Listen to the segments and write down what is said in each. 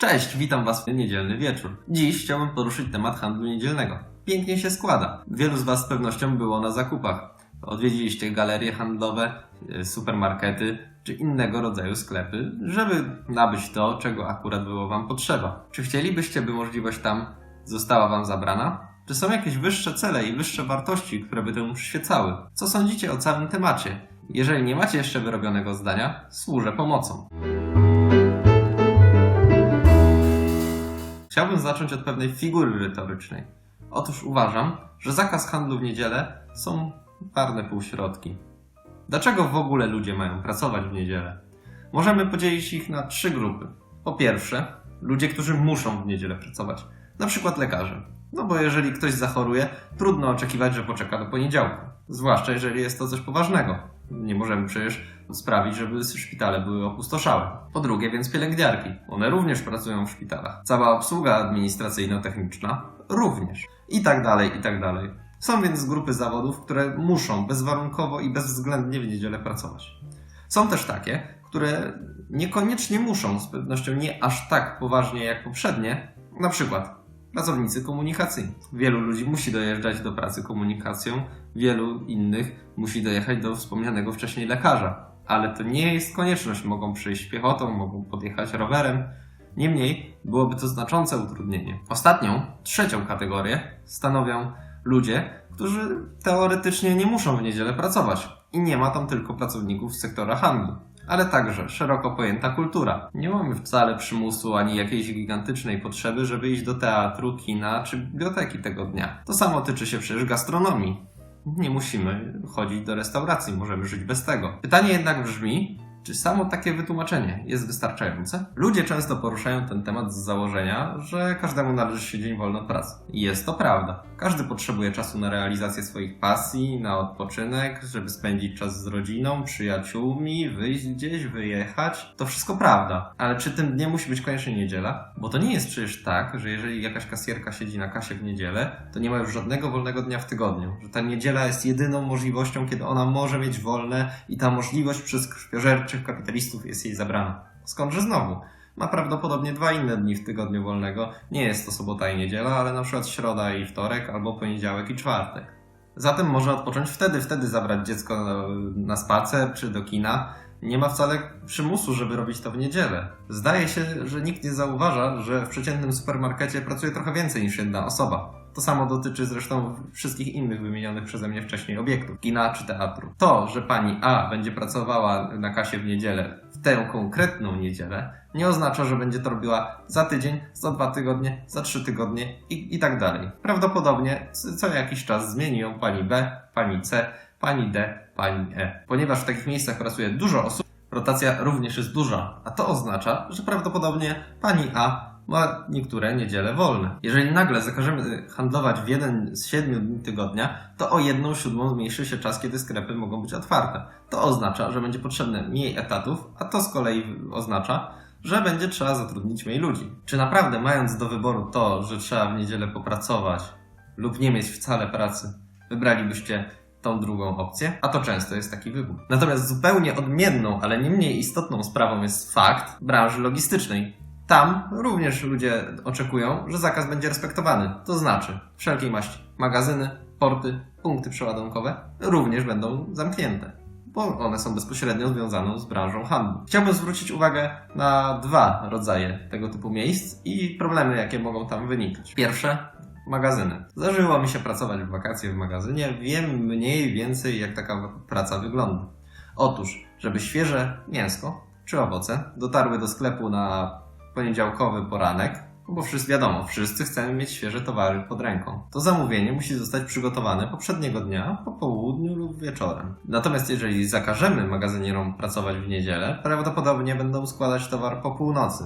Cześć, witam Was w niedzielny wieczór. Dziś chciałbym poruszyć temat handlu niedzielnego. Pięknie się składa. Wielu z Was z pewnością było na zakupach. Odwiedziliście galerie handlowe, e, supermarkety czy innego rodzaju sklepy, żeby nabyć to, czego akurat było Wam potrzeba. Czy chcielibyście, by możliwość tam została Wam zabrana? Czy są jakieś wyższe cele i wyższe wartości, które by temu przyświecały? Co sądzicie o całym temacie? Jeżeli nie macie jeszcze wyrobionego zdania, służę pomocą. Chciałbym zacząć od pewnej figury retorycznej. Otóż uważam, że zakaz handlu w niedzielę są marne półśrodki. Dlaczego w ogóle ludzie mają pracować w niedzielę? Możemy podzielić ich na trzy grupy. Po pierwsze, ludzie, którzy muszą w niedzielę pracować, na przykład lekarze. No bo jeżeli ktoś zachoruje, trudno oczekiwać, że poczeka do poniedziałku. Zwłaszcza jeżeli jest to coś poważnego. Nie możemy przecież sprawić, żeby szpitale były opustoszałe. Po drugie, więc pielęgniarki. One również pracują w szpitalach. Cała obsługa administracyjno-techniczna również. I tak dalej, i tak dalej. Są więc grupy zawodów, które muszą bezwarunkowo i bezwzględnie w niedzielę pracować. Są też takie, które niekoniecznie muszą, z pewnością nie aż tak poważnie jak poprzednie, na przykład pracownicy komunikacyjni. Wielu ludzi musi dojeżdżać do pracy komunikacją, wielu innych musi dojechać do wspomnianego wcześniej lekarza. Ale to nie jest konieczność. Mogą przyjść piechotą, mogą podjechać rowerem. Niemniej byłoby to znaczące utrudnienie. Ostatnią, trzecią kategorię stanowią ludzie, którzy teoretycznie nie muszą w niedzielę pracować. I nie ma tam tylko pracowników z sektora handlu ale także szeroko pojęta kultura. Nie mamy wcale przymusu ani jakiejś gigantycznej potrzeby, żeby iść do teatru, kina czy biblioteki tego dnia. To samo tyczy się przecież gastronomii. Nie musimy chodzić do restauracji, możemy żyć bez tego. Pytanie jednak brzmi, czy samo takie wytłumaczenie jest wystarczające? Ludzie często poruszają ten temat z założenia, że każdemu należy się dzień wolny od pracy. I jest to prawda. Każdy potrzebuje czasu na realizację swoich pasji, na odpoczynek, żeby spędzić czas z rodziną, przyjaciółmi, wyjść gdzieś, wyjechać. To wszystko prawda. Ale czy tym dniem musi być koniecznie niedziela? Bo to nie jest przecież tak, że jeżeli jakaś kasjerka siedzi na kasie w niedzielę, to nie ma już żadnego wolnego dnia w tygodniu. Że ta niedziela jest jedyną możliwością, kiedy ona może mieć wolne i ta możliwość przez krwiożerczych kapitalistów jest jej zabrana. Skądże znowu? Ma prawdopodobnie dwa inne dni w tygodniu wolnego. Nie jest to sobota i niedziela, ale na przykład środa i wtorek, albo poniedziałek i czwartek. Zatem może odpocząć wtedy, wtedy zabrać dziecko na spacer czy do kina. Nie ma wcale przymusu, żeby robić to w niedzielę. Zdaje się, że nikt nie zauważa, że w przeciętnym supermarkecie pracuje trochę więcej niż jedna osoba. To samo dotyczy zresztą wszystkich innych wymienionych przeze mnie wcześniej obiektów, kina czy teatru. To, że pani A będzie pracowała na kasie w niedzielę, w tę konkretną niedzielę, nie oznacza, że będzie to robiła za tydzień, za dwa tygodnie, za trzy tygodnie i, i tak dalej. Prawdopodobnie co jakiś czas zmieni ją pani B, pani C, pani D, pani E. Ponieważ w takich miejscach pracuje dużo osób, rotacja również jest duża, a to oznacza, że prawdopodobnie pani A ma niektóre niedziele wolne. Jeżeli nagle zakażemy handlować w jeden z siedmiu dni tygodnia, to o jedną siódmą zmniejszy się czas, kiedy sklepy mogą być otwarte. To oznacza, że będzie potrzebne mniej etatów, a to z kolei oznacza, że będzie trzeba zatrudnić mniej ludzi. Czy naprawdę mając do wyboru to, że trzeba w niedzielę popracować lub nie mieć wcale pracy, wybralibyście tą drugą opcję, a to często jest taki wybór. Natomiast zupełnie odmienną, ale nie mniej istotną sprawą jest fakt branży logistycznej. Tam również ludzie oczekują, że zakaz będzie respektowany. To znaczy, wszelkiej maści magazyny, porty, punkty przeładunkowe również będą zamknięte, bo one są bezpośrednio związane z branżą handlu. Chciałbym zwrócić uwagę na dwa rodzaje tego typu miejsc i problemy, jakie mogą tam wynikać. Pierwsze, magazyny. Zdarzyło mi się pracować w wakacje w magazynie, wiem mniej więcej jak taka praca wygląda. Otóż, żeby świeże mięsko czy owoce dotarły do sklepu na poniedziałkowy poranek, no bo wszyscy wiadomo, wszyscy chcemy mieć świeże towary pod ręką. To zamówienie musi zostać przygotowane poprzedniego dnia, po południu lub wieczorem. Natomiast jeżeli zakażemy magazynierom pracować w niedzielę, prawdopodobnie będą składać towar po północy.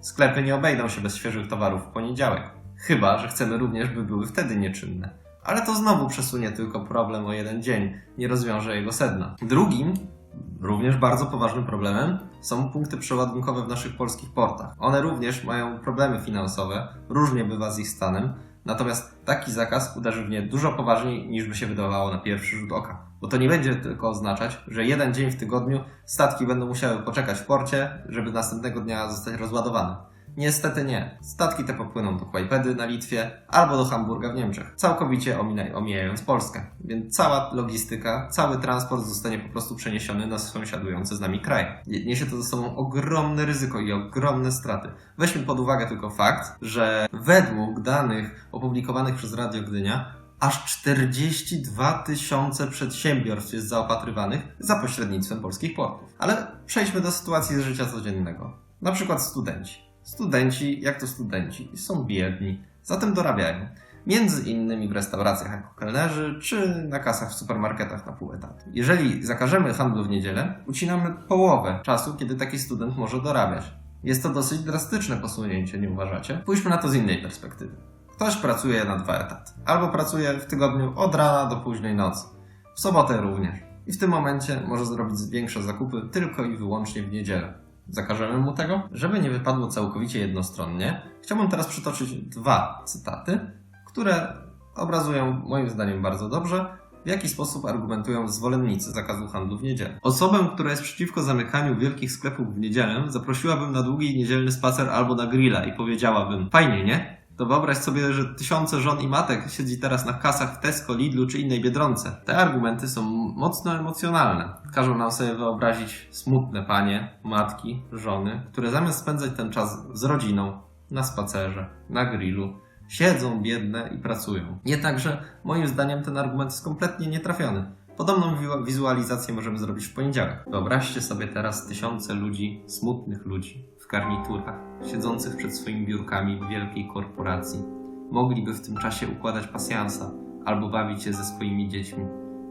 Sklepy nie obejdą się bez świeżych towarów w poniedziałek. Chyba, że chcemy również, by były wtedy nieczynne. Ale to znowu przesunie tylko problem o jeden dzień, nie rozwiąże jego sedna. Drugim, również bardzo poważnym problemem są punkty przeładunkowe w naszych polskich portach. One również mają problemy finansowe, różnie bywa z ich stanem, natomiast taki zakaz uderzy w nie dużo poważniej niż by się wydawało na pierwszy rzut oka. Bo to nie będzie tylko oznaczać, że jeden dzień w tygodniu statki będą musiały poczekać w porcie, żeby następnego dnia zostać rozładowane. Niestety nie. Statki te popłyną do Kłajpedy na Litwie albo do Hamburga w Niemczech, całkowicie omijając Polskę. Więc cała logistyka, cały transport zostanie po prostu przeniesiony na sąsiadujące z nami kraje. Niesie to ze sobą ogromne ryzyko i ogromne straty. Weźmy pod uwagę tylko fakt, że według danych opublikowanych przez Radio Gdynia aż 42 tysiące przedsiębiorstw jest zaopatrywanych za pośrednictwem polskich portów. Ale przejdźmy do sytuacji z życia codziennego. Na przykład studenci. Studenci, jak to studenci, są biedni, zatem dorabiają. Między innymi w restauracjach jako kelnerzy, czy na kasach w supermarketach na pół etatu. Jeżeli zakażemy handlu w niedzielę, ucinamy połowę czasu, kiedy taki student może dorabiać. Jest to dosyć drastyczne posunięcie, nie uważacie? Pójdźmy na to z innej perspektywy. Ktoś pracuje na dwa etaty, albo pracuje w tygodniu od rana do późnej nocy, w sobotę również. I w tym momencie może zrobić większe zakupy tylko i wyłącznie w niedzielę. Zakażemy mu tego? Żeby nie wypadło całkowicie jednostronnie, chciałbym teraz przytoczyć dwa cytaty, które obrazują moim zdaniem bardzo dobrze, w jaki sposób argumentują zwolennicy zakazu handlu w niedzielę. Osobę, która jest przeciwko zamykaniu wielkich sklepów w niedzielę, zaprosiłabym na długi niedzielny spacer albo na grilla i powiedziałabym: Fajnie, nie? To wyobraź sobie, że tysiące żon i matek siedzi teraz na kasach w Tesco, Lidlu czy innej Biedronce. Te argumenty są mocno emocjonalne. Każą nam sobie wyobrazić smutne panie, matki, żony, które zamiast spędzać ten czas z rodziną, na spacerze, na grillu, siedzą biedne i pracują. Jednakże moim zdaniem ten argument jest kompletnie nietrafiony. Podobną wi- wizualizację możemy zrobić w poniedziałek. Wyobraźcie sobie teraz tysiące ludzi, smutnych ludzi, w garniturach, siedzących przed swoimi biurkami w wielkiej korporacji. Mogliby w tym czasie układać pasjansa albo bawić się ze swoimi dziećmi.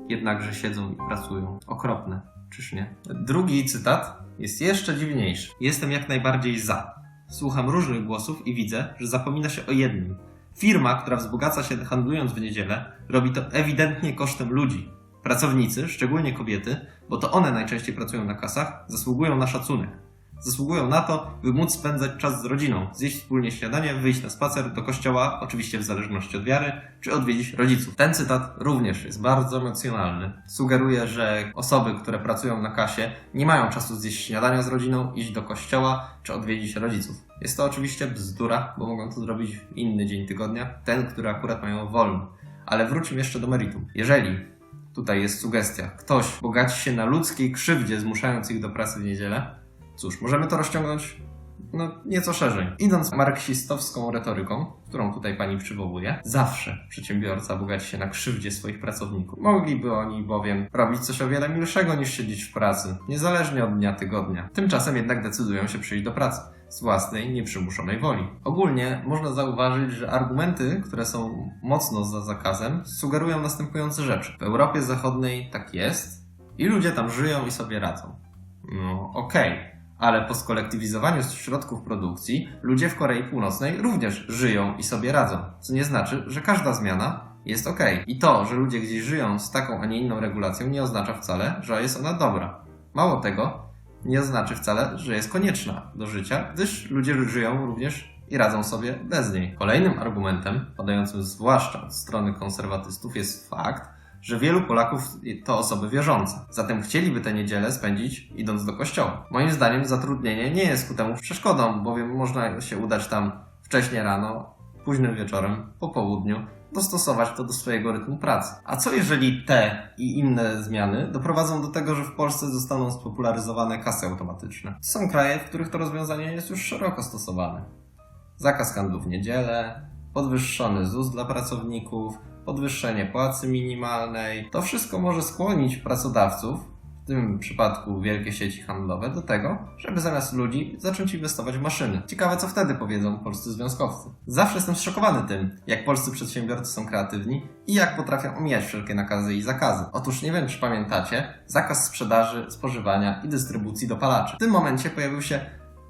Jednakże siedzą i pracują. Okropne, czyż nie? Drugi cytat jest jeszcze dziwniejszy. Jestem jak najbardziej za. Słucham różnych głosów i widzę, że zapomina się o jednym. Firma, która wzbogaca się handlując w niedzielę, robi to ewidentnie kosztem ludzi. Pracownicy, szczególnie kobiety, bo to one najczęściej pracują na kasach, zasługują na szacunek. Zasługują na to, by móc spędzać czas z rodziną, zjeść wspólnie śniadanie, wyjść na spacer do kościoła, oczywiście w zależności od wiary, czy odwiedzić rodziców. Ten cytat również jest bardzo emocjonalny. Sugeruje, że osoby, które pracują na kasie, nie mają czasu zjeść śniadania z rodziną, iść do kościoła, czy odwiedzić rodziców. Jest to oczywiście bzdura, bo mogą to zrobić w inny dzień tygodnia, ten, który akurat mają wolny. Ale wróćmy jeszcze do meritum. Jeżeli tutaj jest sugestia, ktoś bogaci się na ludzkiej krzywdzie, zmuszając ich do pracy w niedzielę, cóż, możemy to rozciągnąć no, nieco szerzej. Idąc marksistowską retoryką, którą tutaj pani przywołuje, zawsze przedsiębiorca bogaci się na krzywdzie swoich pracowników. Mogliby oni bowiem robić coś o wiele milszego niż siedzieć w pracy, niezależnie od dnia tygodnia. Tymczasem jednak decydują się przyjść do pracy z własnej nieprzymuszonej woli. Ogólnie można zauważyć, że argumenty, które są mocno za zakazem, sugerują następujące rzeczy. W Europie Zachodniej tak jest i ludzie tam żyją i sobie radzą. No okej, okay. ale po skolektywizowaniu środków produkcji ludzie w Korei Północnej również żyją i sobie radzą, co nie znaczy, że każda zmiana jest ok. I to, że ludzie gdzieś żyją z taką, a nie inną regulacją, nie oznacza wcale, że jest ona dobra. Mało tego, nie znaczy wcale, że jest konieczna do życia, gdyż ludzie żyją również i radzą sobie bez niej. Kolejnym argumentem, padającym zwłaszcza od strony konserwatystów, jest fakt, że wielu Polaków to osoby wierzące. Zatem chcieliby tę niedzielę spędzić idąc do kościoła. Moim zdaniem zatrudnienie nie jest ku temu przeszkodą, bowiem można się udać tam wcześnie rano, późnym wieczorem, po południu, dostosować to do swojego rytmu pracy. A co jeżeli te i inne zmiany doprowadzą do tego, że w Polsce zostaną spopularyzowane kasy automatyczne? Są kraje, w których to rozwiązanie jest już szeroko stosowane. Zakaz handlu w niedzielę, podwyższony ZUS dla pracowników, podwyższenie płacy minimalnej. To wszystko może skłonić pracodawców, w tym przypadku wielkie sieci handlowe, do tego, żeby zamiast ludzi zacząć inwestować w maszyny. Ciekawe, co wtedy powiedzą polscy związkowcy. Zawsze jestem zszokowany tym, jak polscy przedsiębiorcy są kreatywni i jak potrafią omijać wszelkie nakazy i zakazy. Otóż nie wiem, czy pamiętacie, zakaz sprzedaży, spożywania i dystrybucji dopalaczy. W tym momencie pojawił się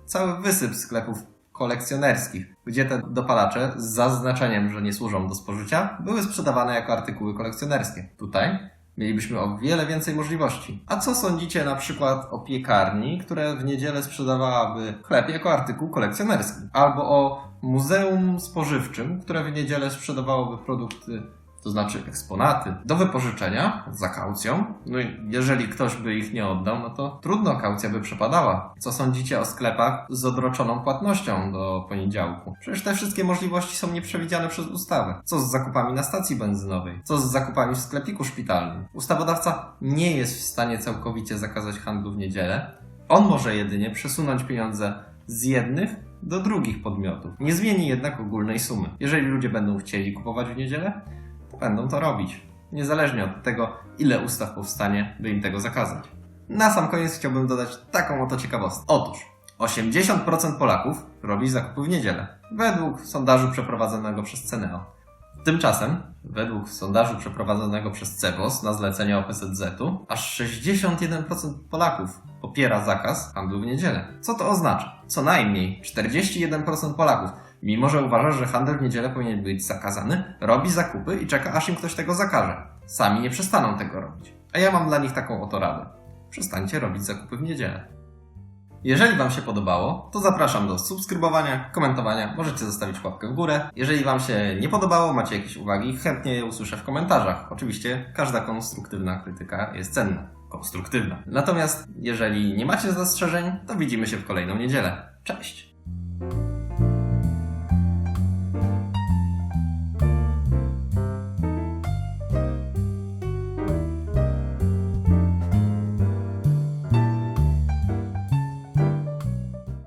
cały wysyp sklepów kolekcjonerskich, gdzie te dopalacze z zaznaczeniem, że nie służą do spożycia, były sprzedawane jako artykuły kolekcjonerskie. Tutaj mielibyśmy o wiele więcej możliwości. A co sądzicie na przykład o piekarni, które w niedzielę sprzedawałaby chleb jako artykuł kolekcjonerski? Albo o muzeum spożywczym, które w niedzielę sprzedawałoby produkty to znaczy eksponaty, do wypożyczenia za kaucją. No i jeżeli ktoś by ich nie oddał, no to trudno kaucja by przepadała. Co sądzicie o sklepach z odroczoną płatnością do poniedziałku? Przecież te wszystkie możliwości są nieprzewidziane przez ustawę. Co z zakupami na stacji benzynowej? Co z zakupami w sklepiku szpitalnym? Ustawodawca nie jest w stanie całkowicie zakazać handlu w niedzielę. On może jedynie przesunąć pieniądze z jednych do drugich podmiotów. Nie zmieni jednak ogólnej sumy. Jeżeli ludzie będą chcieli kupować w niedzielę, będą to robić. Niezależnie od tego, ile ustaw powstanie, by im tego zakazać. Na sam koniec chciałbym dodać taką oto ciekawostkę. Otóż 80% Polaków robi zakupy w niedzielę, według sondażu przeprowadzonego przez Ceneo. Tymczasem, według sondażu przeprowadzonego przez CEBOS na zlecenie OPZZ-u, aż 61% Polaków popiera zakaz handlu w niedzielę. Co to oznacza? Co najmniej 41% Polaków, mimo że uważa, że handel w niedzielę powinien być zakazany, robi zakupy i czeka, aż im ktoś tego zakaże. Sami nie przestaną tego robić. A ja mam dla nich taką oto radę. Przestańcie robić zakupy w niedzielę. Jeżeli Wam się podobało, to zapraszam do subskrybowania, komentowania. Możecie zostawić łapkę w górę. Jeżeli Wam się nie podobało, macie jakieś uwagi, chętnie je usłyszę w komentarzach. Oczywiście każda konstruktywna krytyka jest cenna. Konstruktywna. Natomiast jeżeli nie macie zastrzeżeń, to widzimy się w kolejną niedzielę. Cześć!